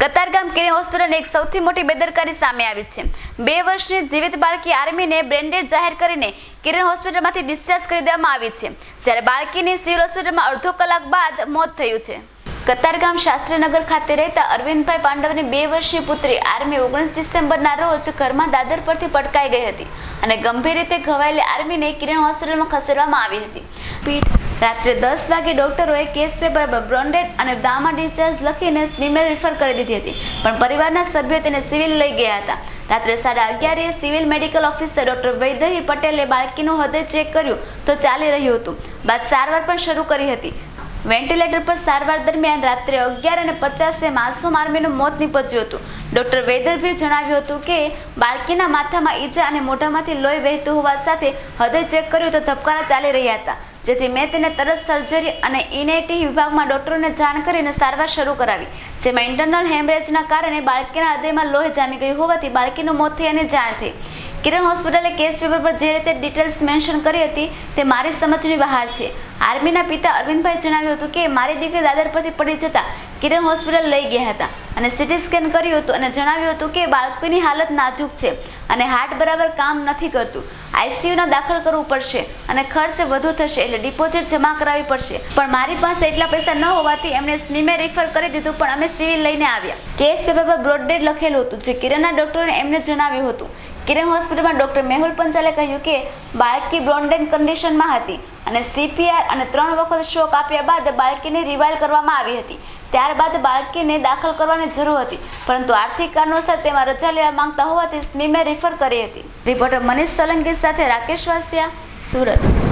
કતારગામ કિરણ હોસ્પિટલની એક સૌથી મોટી બેદરકારી સામે આવી છે. બે વર્ષની જીવિત બાળકી આર્મીને બ્રેન્ડેડ જાહેર કરીને કિરણ હોસ્પિટલમાંથી ડિસ્ચાર્જ કરી દેવામાં આવી છે. જ્યારે બાળકીની સિવિલ હોસ્પિટલમાં અડધો કલાક બાદ મોત થયું છે. કતારગામ શાસ્ત્રીનગર ખાતે રહેતા અરવિંદભાઈ પાંડવની બે વર્ષની પુત્રી આર્મી ઓગણીસ ડિસેમ્બરના રોજ ઘરમાં દાદર પરથી પટકાઈ ગઈ હતી અને ગંભીર રીતે ઘવાયેલી આર્મીને કિરણ હોસ્પિટલમાં ખસેડવામાં આવી હતી. રાત્રે દસ વાગે ડોક્ટરોએ કેસ પેપર બ્રોન્ડેડ અને દામા ડિસ્ચાર્જ લખીને સ્મીમેલ રિફર કરી દીધી હતી, પણ પરિવારના સભ્યો તેને સિવિલ લઈ ગયા હતા. રાત્રે સાડા અગિયારે civil medical officer doctor Vaidehi પટેલે બાળકીનું હૃદય ચેક કર્યું તો ચાલી રહ્યું હતું. બાદ સારવાર પણ શરૂ કરી હતી. વેન્ટિલેટર પર સારવાર દરમિયાન રાત્રે અગિયાર અને પચાસે માસૂમ આર્મીનું મોત નીપજ્યું હતું. ડોક્ટર વેદરભીએ જણાવ્યું હતું કે, બાળકીના માથામાં ઈજા અને મોઢામાંથી લોહી વહેતું હોવા સાથે હૃદય ચેક કર્યું તો ધબકારા ચાલી રહ્યા હતા. જેથી મેં તેને તરત સર્જરી અને ઇનેટી વિભાગમાં ડોક્ટરોને જાણ કરીને સારવાર શરૂ કરાવી. જેમાં ઇન્ટરનલ હેમરેજના કારણે બાળકીના હૃદયમાં લોહી જામી ગયું હોવાથી બાળકીનું મોત થઈ અને જાણ થઈ. કિરણ હોસ્પિટલે કેસ પેપર પર જે રીતે ડિટેલ્સ મેન્શન કરી હતી તે મારી સમજની બહાર છે. આર્મીના પિતા અરવિંદભાઈ જણાવ્યું હતું કે મારી દીકરી દાદર પરથી પડી જતા કિરણ હોસ્પિટલ લઈ ગયા હતા અને સીટી સ્કેન કર્યું હતું અને જણાવ્યું હતું કે બાળકીની હાલત નાજુક છે અને હાર્ટ બરાબર કામ નથી કરતું. આઈસીયુના દાખલ કરવું પડશે અને ખર્ચ વધુ થશે એટલે ડિપોઝિટ જમા કરાવવી પડશે. પણ મારી પાસે એટલા પૈસા ન હોવાથી એમણે સ્મીમે રિફર કરી દીધું, પણ અમે સિવિલ લઈને આવ્યા. કેસ પેપર પર બ્રોડડેડ લખેલું હતું, જે કિરણના ડોક્ટરે એમને જણાવ્યું હતું કિરણ હોસ્પિટલમાં ડોક્ટર મેહુલ પંચાલે કહ્યું કે બાળકી બ્રોન્ડેડ કન્ડિશનમાં હતી અને સીપીઆર અને ત્રણ વખત શોક આપ્યા બાદ બાળકીને રિવાઇલ કરવામાં આવી હતી. ત્યારબાદ બાળકીને દાખલ કરવાની જરૂર હતી, પરંતુ આર્થિક કારણોસર તેમાં રજા લેવા માંગતા હોવાથી સ્મીમે રિફર કરી હતી. રિપોર્ટર મનીષ સોલંકી સાથે રાકેશ વાસિયા, સુરત.